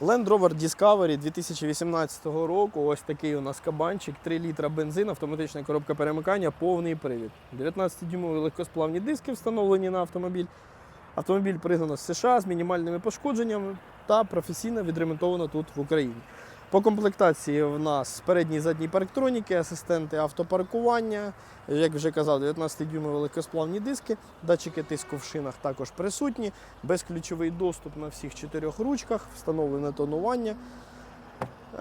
Land Rover Discovery 2018 року. Ось такий у нас кабанчик, 3 літра бензин, автоматична коробка перемикання, повний привід. 19-дюймові легкосплавні диски встановлені на автомобіль. Автомобіль пригнано з США з мінімальними пошкодженнями та професійно відремонтовано тут в Україні. По комплектації в нас передні і задні парктроніки, асистенти автопаркування, як вже казав, 19-дюймові легкосплавні диски, датчики тиску в шинах також присутні, безключовий доступ на всіх чотирьох ручках, встановлене тонування.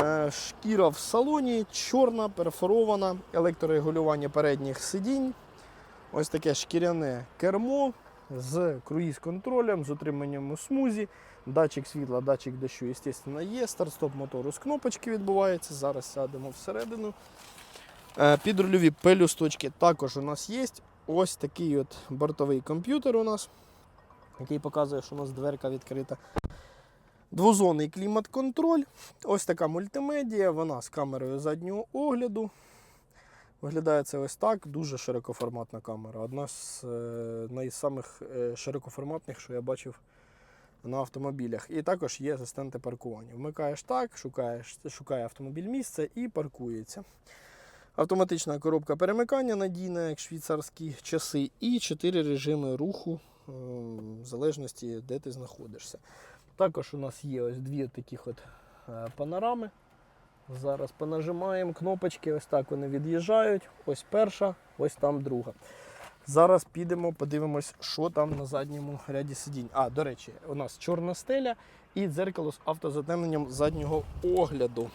Е, Шкіра в салоні, чорна, перфорована, електрорегулювання передніх сидінь. Ось таке шкіряне кермо з круїз-контролем, з утриманням у смузі. Датчик світла, датчик дощу, звісно, є. Старт-стоп мотору з кнопочки відбувається. Зараз сядемо всередину. Е, Підрульові пелюсточки також у нас є. Ось такий от бортовий комп'ютер у нас, який показує, що у нас дверка відкрита. Двозонний клімат-контроль. Ось така мультимедія, вона з камерою заднього огляду. Виглядає це ось так. Дуже широкоформатна камера. Одна з е, найсамих е, широкоформатних, що я бачив на автомобілях. І також є асистенти паркування. Вмикаєш так, шукаєш, шукає автомобіль місце і паркується. Автоматична коробка перемикання надійна, як швейцарські часи, і 4 режими руху, е, в залежності, де ти знаходишся. Також у нас є ось дві таких от панорами. Зараз понажимаємо кнопочки, ось так вони від'їжджають. Ось перша, ось там друга. Зараз підемо, подивимось, що там на задньому ряді сидінь. А, до речі, у нас чорна стеля і дзеркало з автозатемненням заднього огляду.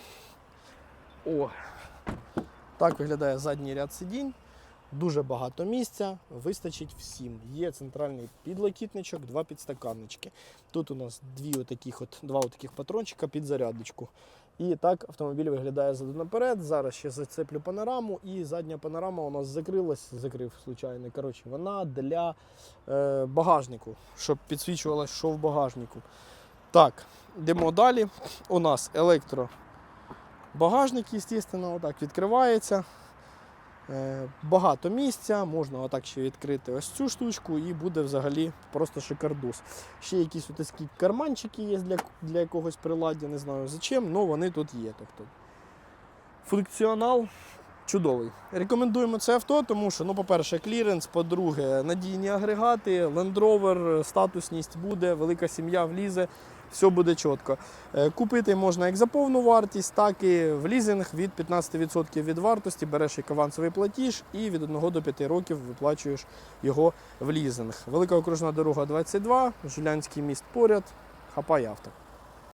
О, так виглядає задній ряд сидінь. Дуже багато місця, вистачить всім. Є центральний підлокітничок, два підстаканнички. Тут у нас дві отаких от, два отаких патрончика під зарядочку. І так автомобіль виглядає заду наперед. Зараз ще зацеплю панораму, і задня панорама у нас закрилась, закрив случайно. Коротше, вона для е, багажнику, щоб підсвічувалось, що в багажнику. Так, йдемо далі. У нас електробагажник, звісно, отак відкривається. Е, Багато місця, можна отак ще відкрити ось цю штучку і буде взагалі просто шикардос. Ще якісь такі карманчики є для, для якогось приладдя, не знаю зачем, але вони тут є. Тобто, функціонал чудовий. Рекомендуємо це авто, тому що, ну, по-перше, кліренс, по-друге, надійні агрегати, Land Rover, статусність буде, велика сім'я влізе, все буде чітко. Е, Купити можна як за повну вартість, так і в лізинг від 15% від вартості береш як авансовий платіж і від 1 до 5 років виплачуєш його в лізинг. Велика окружна дорога 22, Жулянський міст поряд, хапай авто.